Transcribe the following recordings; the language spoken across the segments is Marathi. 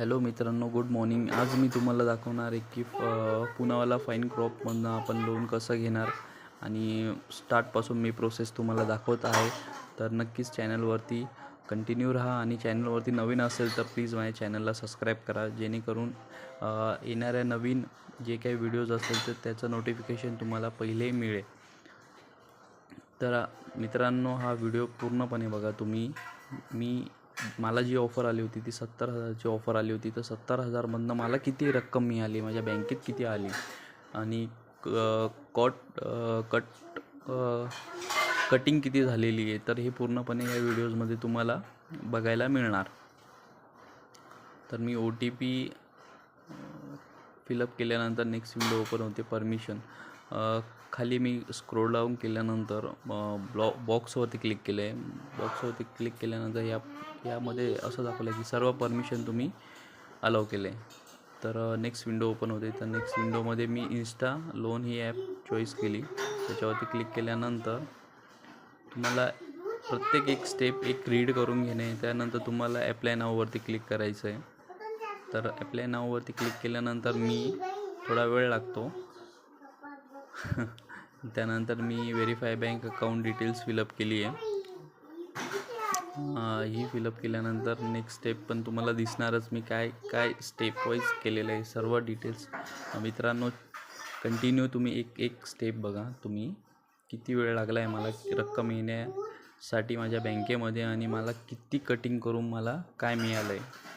हॅलो मित्रांनो गुड मॉर्निंग. आज मी तुम्हाला दाखवणार आहे की पुनावाला फाईन क्रॉपमधनं आपण लोन कसं घेणार आणि स्टार्टपासून मी प्रोसेस तुम्हाला दाखवत आहे. तर नक्कीच चॅनलवरती कंटिन्यू राहा आणि चॅनलवरती नवीन असेल तर प्लीज माझ्या चॅनलला सबस्क्राईब करा. जेणेकरून येणाऱ्या नवीन जे काही व्हिडिओज असेल तर त्याचं नोटिफिकेशन तुम्हाला पहिले मिळेल. तर मित्रांनो हा व्हिडिओ पूर्णपणे बघा तुम्ही. मी मला जी ऑफर आली होती ती सत्तर हजारची ऑफर आली होती. तर सत्तर हजारमधनं मला किती रक्कम मिळाली? माझ्या बँकेत किती आली? आणि कॉट कट कटिंग किती झालेली आहे? तर हे पूर्णपणे या व्हिडिओजमध्ये तुम्हाला बघायला मिळणार. तर मी O T P fill up केल्यानंतर नेक्स्ट विंडो ओपन होते परमिशन खाली मी स्क्रोल डाऊन केल्यानंतर ब्लॉ बॉक्सवरती क्लिक केलं आहे बॉक्सवरती क्लिक केल्यानंतर या यामध्ये असं दाखवलं आहे की सर्व परमिशन तुम्ही अलाव केले तर नेक्स्ट विंडो ओपन होते. तर नेक्स्ट विंडोमध्ये मी इन्स्टा लोन ही ॲप चॉईस केली. त्याच्यावरती क्लिक केल्यानंतर तुम्हाला प्रत्येक एक स्टेप एक रीड करून घेणे. त्यानंतर तुम्हाला ॲप्लाय नाववरती क्लिक करायचं आहे तर ॲप्लाय नाववरती क्लिक केल्यानंतर मी थोडा वेळ लागतो. त्यानंतर मी verify bank account details fill up केली आहे. ही फिलअप केल्यानंतर नेक्स्ट स्टेप पण तुम्हाला दिसणारच मी काय काय स्टेप वाईज केलेलं आहे सर्व डिटेल्स मित्रांनो कंटिन्यू तुम्ही एक एक स्टेप बघा तुम्ही. किती वेळ लागला आहे मला रक्कम येण्यासाठी माझ्या बँकेमध्ये आणि मला किती कटिंग करून मला काय मिळालं आहे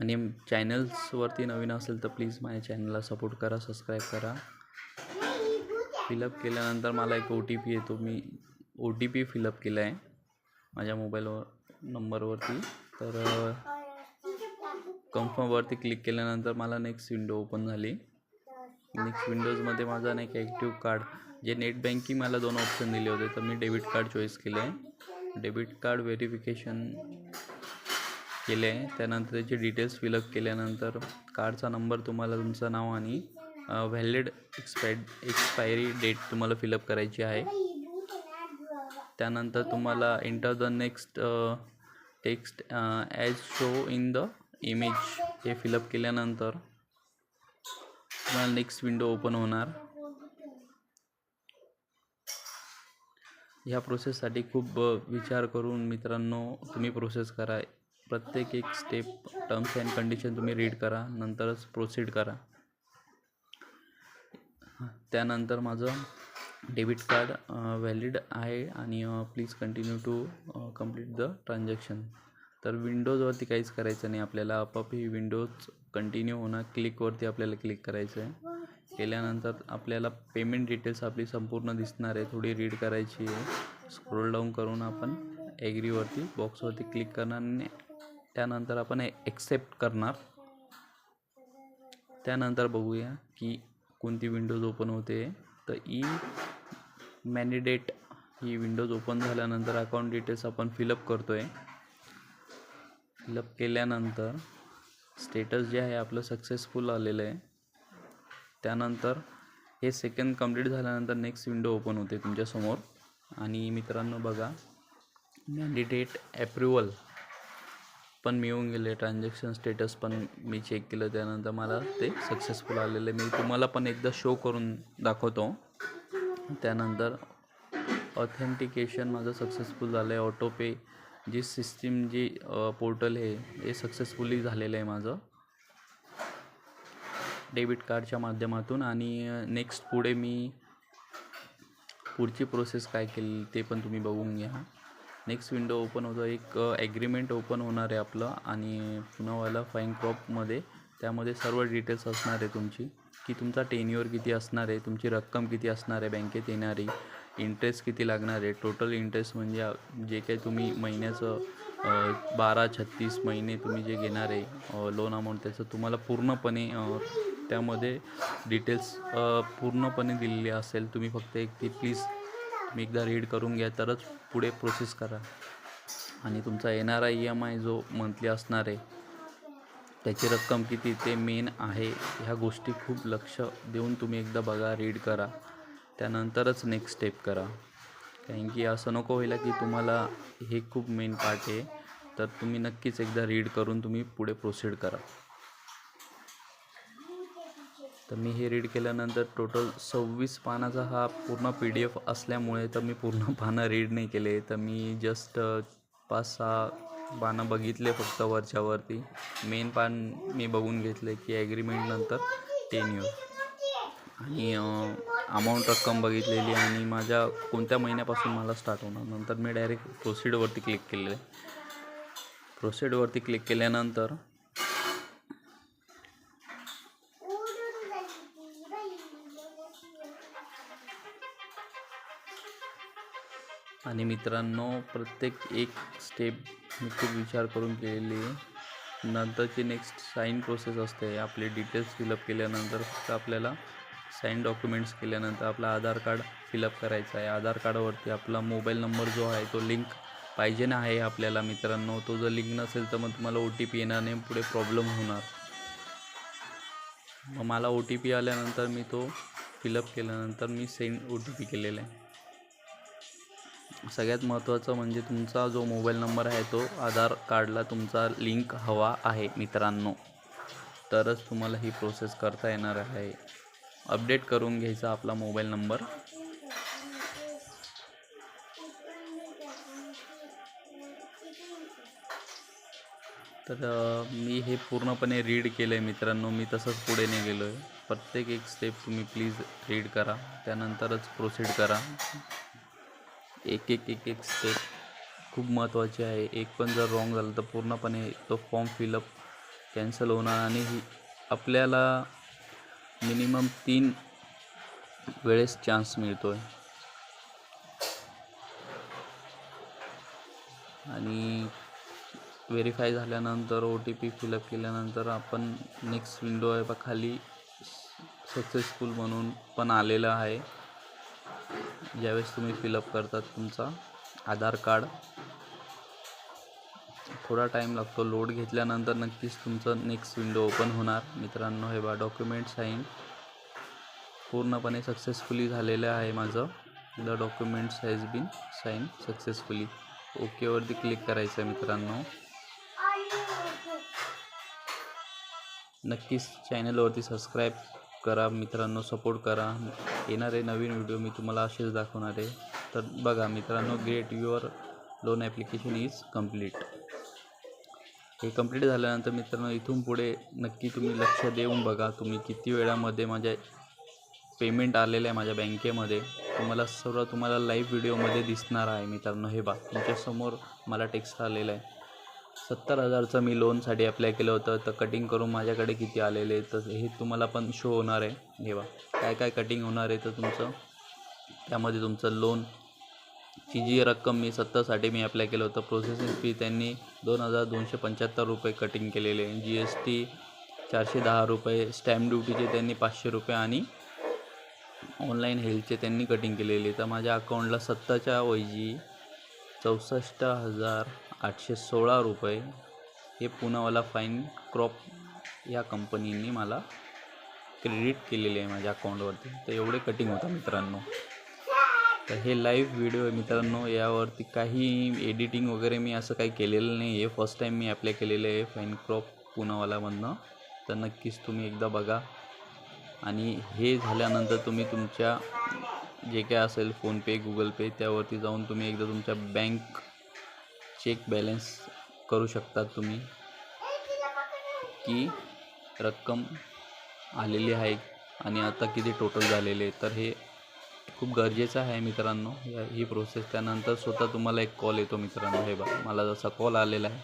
आणि चॅनल्सवरती नवीन असेल तर प्लीज माझ्या चॅनलला सपोर्ट करा सबस्क्राईब करा. फिलअप केल्यानंतर मला एक ओ टी पी येतो. मी O T P fill up केला आहे माझ्या मोबाईलवर नंबरवरती तर कन्फर्मवरती क्लिक केल्यानंतर मला नेक्स्ट विंडो ओपन झाली. नेक्स्ट विंडोजमध्ये माझा नाही एक ॲक्टिव्ह कार्ड जे नेट बँकिंग मला दोन ऑप्शन दिले होते तर मी डेबिट कार्ड चॉईस केलं आहे डेबिट कार्ड व्हेरिफिकेशन केले. आहे त्यानंतर त्याचे डिटेल्स फिलअप केल्यानंतर कार्डचा नंबर तुम्हाला तुमचं नाव आणि व्हॅलिड एक्सपाय एक्सपायरी डेट तुम्हाला फिलअप करायची आहे. त्यानंतर तुम्हाला enter the next text as show in the image हे फिलअप केल्यानंतर तुम्हाला नेक्स्ट विंडो ओपन होणार. ह्या प्रोसेससाठी खूप विचार करून मित्रांनो तुम्ही प्रोसेस करा. प्रत्येक एक स्टेप टर्म्स अँड कंडिशन तुम्ही रीड करा नंतरच प्रोसीड करा. त्यानंतर माझं डेबिट कार्ड व्हॅलिड आहे आणि please continue to complete the transaction तर विंडोजवरती काहीच करायचं नाही आपल्याला आपाप ही विंडोज कंटिन्यू होणार क्लिकवरती आपल्याला क्लिक करायचं आहे केल्यानंतर आपल्याला पेमेंट डिटेल्स आपली संपूर्ण दिसणार आहे थोडी रीड करायची आहे. स्क्रोल डाऊन करून आपण ॲग्रीवरती बॉक्सवरती क्लिक करणार आणि त्यानंतर आपण एक्सेप्ट करणार. त्यानंतर बघूया की कोणती विंडोज ओपन होते. तर ई मॅनिडेट ही विंडोज ओपन झाल्यानंतर अकाउंट डिटेल्स आपण फिलअप करतो आहे फिलअप केल्यानंतर स्टेटस जे आहे आपलं सक्सेसफुल आलेलं आहे. त्यानंतर हे सेकंड कंप्लीट झाल्यानंतर नेक्स्ट विंडो ओपन होते तुमच्यासमोर. आणि मित्रांनो बघा मॅन्डिडेट ॲप्रुवल पण मिळून गेले. ट्रान्झॅक्शन स्टेटस पण मी चेक केलं. त्यानंतर मला ते सक्सेसफुल आलेलं. आहे मी तुम्हाला पण एकदा शो करून दाखवतो. त्यानंतर ऑथेंटिकेशन माझं सक्सेसफुल झालं आहे ऑटोपे जी सिस्टीम जी पोर्टल आहे हे सक्सेसफुली झालेलं आहे माझं. डेबिट कार्डच्या माध्यमातून आणि नेक्स्ट पुढे मी पुढची प्रोसेस काय केली ते पण तुम्ही बघून घ्या. नेक्स्ट विंडो ओपन होतं. एक ॲग्रीमेंट ओपन होणार आहे आपलं आणि पुन्हावाला फाईन क्रॉपमध्ये त्यामध्ये सर्व डिटेल्स असणार आहे तुमची. की तुमचा टेन्युअर किती असणार आहे तुमची रक्कम किती असणार आहे बँकेत येणारी. इंटरेस्ट किती लागणार आहे. टोटल इंटरेस्ट म्हणजे जे काही तुम्ही महिन्याचं बारा छत्तीस महिने तुम्ही जे घेणार आहे लोन अमाऊंट त्याचं तुम्हाला पूर्णपणे त्यामध्ये डिटेल्स पूर्णपणे दिलेली असेल. तुम्ही फक्त एक ती प्लीज मी एकदा रीड करून घ्या तरच पुढे प्रोसेस करा. आणि तुमचा येणारा ई एम आय जो मंथली असणार आहे त्याची रक्कम किती ते मेन आहे ह्या गोष्टी खूप लक्ष देऊन तुम्ही एकदा बघा रीड करा. त्यानंतरच नेक्स्ट स्टेप करा. कारण की असं नको व्हायला की तुम्हाला हे खूप मेन पार्ट आहे तर तुम्ही नक्कीच एकदा रीड करून तुम्ही पुढे प्रोसीड करा. तर मी हे रीड केल्यानंतर टोटल सव्वीस पानाचा हा पूर्ण पी डी एफ असल्यामुळे तर मी पूर्ण पानं रीड नाही केले. तर मी जस्ट पाच सहा पानं बघितले फक्त वरच्यावरती. मेन पान मी बघून घेतले की ॲग्रीमेंटनंतर टेन इयर आणि अमाऊंट रक्कम बघितलेली आणि माझ्या कोणत्या महिन्यापासून मला स्टार्ट होणार. नंतर मी डायरेक्ट प्रोसिडवरती क्लिक केलेलं. आहे प्रोसिडवरती क्लिक केल्यानंतर आणि मित्रांनो प्रत्येक एक स्टेप मी खूप विचार करून केलेली आहे. नंतरची नेक्स्ट साईन प्रोसेस असते. आपले डिटेल्स फिलअप केल्यानंतर फक्त आपल्याला साईन डॉक्युमेंट्स केल्यानंतर आपला आधार कार्ड फिलअप करायचा आहे. आधार कार्डवरती आपला मोबाईल नंबर जो आहे तो लिंक पाहिजे ना आहे आपल्याला मित्रांनो. तो जर लिंक नसेल तर मग तुम्हाला ओ टी पी येणार नाही पुढे प्रॉब्लेम होणार. मग मला ओ टी पी आल्यानंतर मी तो फिलअप केल्यानंतर मी सेंड ओ टी पी केलेला आहे. सगळ्यात महत्त्वाचं म्हणजे तुमचा जो मोबाईल नंबर आहे तो आधार कार्डला तुमचा लिंक हवा आहे मित्रांनो. तरच तुम्हाला ही प्रोसेस करता येणार आहे. अपडेट करून घ्यायचा आपला मोबाईल नंबर. तर मी हे पूर्णपणे रीड केलं आहे मित्रांनो. मी तसंच पुढे नाही गेलो आहे प्रत्येक एक स्टेप तुम्ही प्लीज रीड करा. त्यानंतरच प्रोसीड करा. एक एक एक एक स्टेप खूप महत्त्वाची आहे. एक पण जर रॉंग झालं तर पूर्णपणे तो फॉर्म फिलअप कॅन्सल होणार आणि ही आपल्याला मिनिमम तीन वेळेस चान्स मिळतो आहे आणि व्हेरीफाय झाल्यानंतर ओ टी पी फिलअप केल्यानंतर आपण नेक्स्ट विंडो आहे बा खाली सक्सेसफुल म्हणून पण आलेलं आहे. ज्यावेळेस तुम्ही फिलअप करतात तुमचा आधार कार्ड थोडा टाईम लागतो. लोड घेतल्यानंतर नक्कीच तुमचं नेक्स्ट विंडो ओपन होणार. मित्रांनो हे बा डॉक्युमेंट साईन पूर्णपणे सक्सेसफुली झालेलं आहे माझं. The documents has been sign successfully ओकेवरती click करायचं आहे मित्रांनो. नक्कीच चॅनलवरती सबस्क्राईब करा मित्रांनो सपोर्ट करा. येणारे नवीन व्हिडिओ मी तुम्हाला असेच दाखवणार आहे. तर बघा मित्रांनो great your loan application is complete हे कंप्लीट झाल्यानंतर मित्रांनो इथून पुढे नक्की तुम्ही लक्ष देऊन बघा. तुम्ही किती वेळामध्ये माझ्या पेमेंट आलेलं आहे माझ्या बँकेमध्ये. तुम्हाला सर्व तुम्हाला लाईव्ह व्हिडिओमध्ये दिसणार आहे मित्रांनो. हे बा तुमच्यासमोर मला टेक्स्ट आलेला आहे. सत्तर हजारचं मी लोनसाठी अप्लाय केलं होतं. तर कटिंग करून माझ्याकडे किती आलेले तर हे तुम्हाला पण शो होणार आहे. हे बा काय काय कटिंग होणार आहे तर तुमचं त्यामध्ये तुमचं लोनची जी रक्कम मी सत्तरसाठी मी अप्लाय केलं होतं. प्रोसेसिंग फी त्यांनी दोन हजार दोनशे पंच्याहत्तर रुपये कटिंग केलेले आहे. जी एस टी चारशे दहा रुपये स्टॅम्प ड्युटीचे त्यांनी पाचशे रुपये आणि ऑनलाईन हेल्थचे त्यांनी कटिंग केलेली तर माझ्या अकाउंटला सत्ताच्या ऐवजी चौसष्ट हजार आठशे सोळा रुपये हे पुनावाला फाईन क्रॉप या कंपनीने मला क्रेडिट केलेले आहे माझ्या अकाउंटवरती तर एवढे कटिंग होतं मित्रांनो. तर हे लाईव्ह व्हिडिओ आहे मित्रांनो. यावरती काही एडिटिंग वगैरे मी असं काही केलेलं नाही आहे. फर्स्ट टाईम मी अप्लाय केलेलं आहे फाईन क्रॉप पुनावालामधनं तर नक्कीच तुम्ही एकदा बघा. आणि हे झाल्यानंतर तुम्ही तुमच्या जे काय असेल फोनपे गुगल पे त्यावरती जाऊन तुम्ही एकदा तुमच्या बँक चेक बॅलन्स करू शकता तुम्ही? की रक्कम आलेली आहे आणि आता किती टोटल झालेले तर हे खूप गरजेचं आहे मित्रांनो. या ही प्रोसेस त्यानंतर स्वतः तुम्हाला एक कॉल येतो मित्रांनो. हे बघा मला जसा कॉल आलेला आहे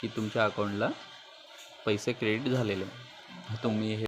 की तुमच्या अकाउंटला पैसे क्रेडिट झालेले तुम्ही हे